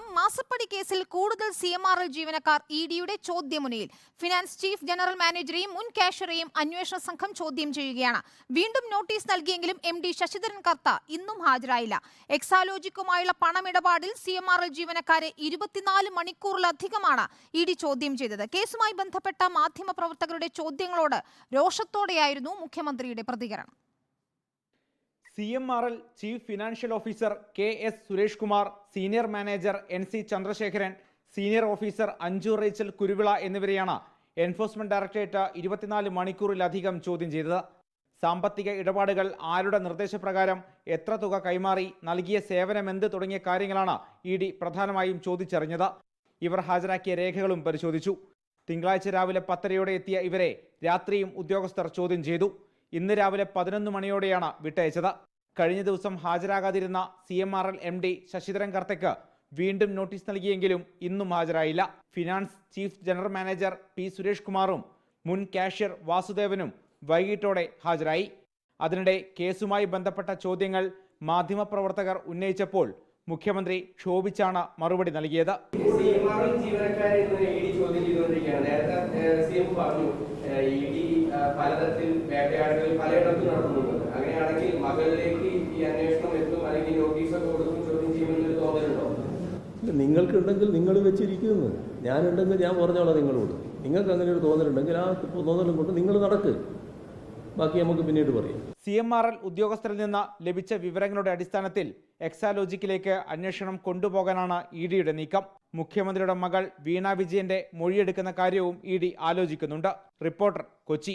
നോക്കാം മാസപ്പടി കേസിൽ കൂടുതൽ സി എം ആർ എൽ ജീവനക്കാർ ഇ ഡിയുടെ ചോദ്യമുനയിൽ. ഫിനാൻസ് ചീഫ് ജനറൽ മാനേജറെയും മുൻ കാഷ്യറെയും അന്വേഷണ സംഘം ചോദ്യം ചെയ്യുകയാണ്. വീണ്ടും നോട്ടീസ് നൽകിയെങ്കിലും എം ഡി ശശിധരൻ കർത്ത ഇന്നും ഹാജരായില്ല. എക്സാലോജിക്കുമായുള്ള പണമിടപാടിൽ സി എം ആർ എൽ ജീവനക്കാരെ ഇരുപത്തിനാല് മണിക്കൂറിലധികമാണ് ഇ ഡി ചോദ്യം ചെയ്തത്. കേസുമായി ബന്ധപ്പെട്ട മാധ്യമപ്രവർത്തകരുടെ ചോദ്യങ്ങളോട് രോഷത്തോടെയായിരുന്നു മുഖ്യമന്ത്രിയുടെ പ്രതികരണം. C M R L chief financial officer K S Suresh Kumar senior manager N C Chandrasekharan senior officer Anju Rachel Kuruvila എന്നിവരെയാണ് എൻഫോഴ്സ്മെന്റ് ഡയറക്ടറേറ്റ് ഇരുപത്തിനാല് മണിക്കൂറിലധികം ചോദ്യം ചെയ്തത്. സാമ്പത്തിക ഇടപാടുകൾ ആരുടെ നിർദ്ദേശപ്രകാരം എത്ര തുക കൈമാറി നൽകിയ സേവനമെന്ത് തുടങ്ങിയ കാര്യങ്ങളാണ് ഇ ഡി പ്രധാനമായും ചോദിച്ചറിഞ്ഞത്. ഇവർ ഹാജരാക്കിയ രേഖകളും പരിശോധിച്ചു. തിങ്കളാഴ്ച രാവിലെ പത്തരയോടെ എത്തിയ ഇവരെ രാത്രിയും ഉദ്യോഗസ്ഥർ ചോദ്യം ചെയ്തു. ഇന്ന് രാവിലെ പതിനൊന്ന് മണിയോടെയാണ് വിട്ടയച്ചത്. കഴിഞ്ഞ ദിവസം ഹാജരാകാതിരുന്ന C M R L M D Sasidharan കർത്തയ്ക്ക് വീണ്ടും നോട്ടീസ് നൽകിയെങ്കിലും ഇന്നും ഹാജരായില്ല. Finance chief general manager P Suresh കുമാറും മുൻ കാഷ്യർ വാസുദേവനും വൈകിട്ടോടെ ഹാജരായി. അതിനിടെ കേസുമായി ബന്ധപ്പെട്ട ചോദ്യങ്ങൾ മാധ്യമപ്രവർത്തകർ ഉന്നയിച്ചപ്പോൾ മുഖ്യമന്ത്രി ക്ഷോഭിച്ചാണ് മറുപടി നൽകിയത്. പലതരത്തിൽ പലയിടത്തും നടത്തുന്നുണ്ട് അങ്ങനെയാണെങ്കിൽ മകളിലേക്ക് ഈ അന്വേഷണം എത്തും അല്ലെങ്കിൽ നോട്ടീസൊക്കെ കൊടുക്കും ചോദ്യം ചെയ്യുമെന്നൊരു തോന്നലുണ്ടോ? നിങ്ങൾക്കുണ്ടെങ്കിൽ നിങ്ങൾ വെച്ചിരിക്കുന്നു. ഞാനുണ്ടെങ്കിൽ ഞാൻ പറഞ്ഞോളാം നിങ്ങളോട്. നിങ്ങൾക്ക് അങ്ങനെ ഒരു തോന്നലുണ്ടെങ്കിൽ ആ തോന്നലും കൊണ്ട് നിങ്ങൾ നടക്ക്. ബാക്കി നമുക്ക് പിന്നീട് പറയാം. സി എം ആർ എൽ ഉദ്യോഗസ്ഥരിൽ നിന്ന് ലഭിച്ച വിവരങ്ങളുടെ അടിസ്ഥാനത്തിൽ എക്സാലോജിക്കിലേക്ക് അന്വേഷണം കൊണ്ടുപോകാനാണ് ഇ ഡിയുടെ നീക്കം. മുഖ്യമന്ത്രിയുടെ മകൾ വീണ വിജയന്റെ മൊഴിയെടുക്കുന്ന കാര്യവും ഇ ഡി ആലോചിക്കുന്നുണ്ട്. റിപ്പോർട്ടർ കൊച്ചി.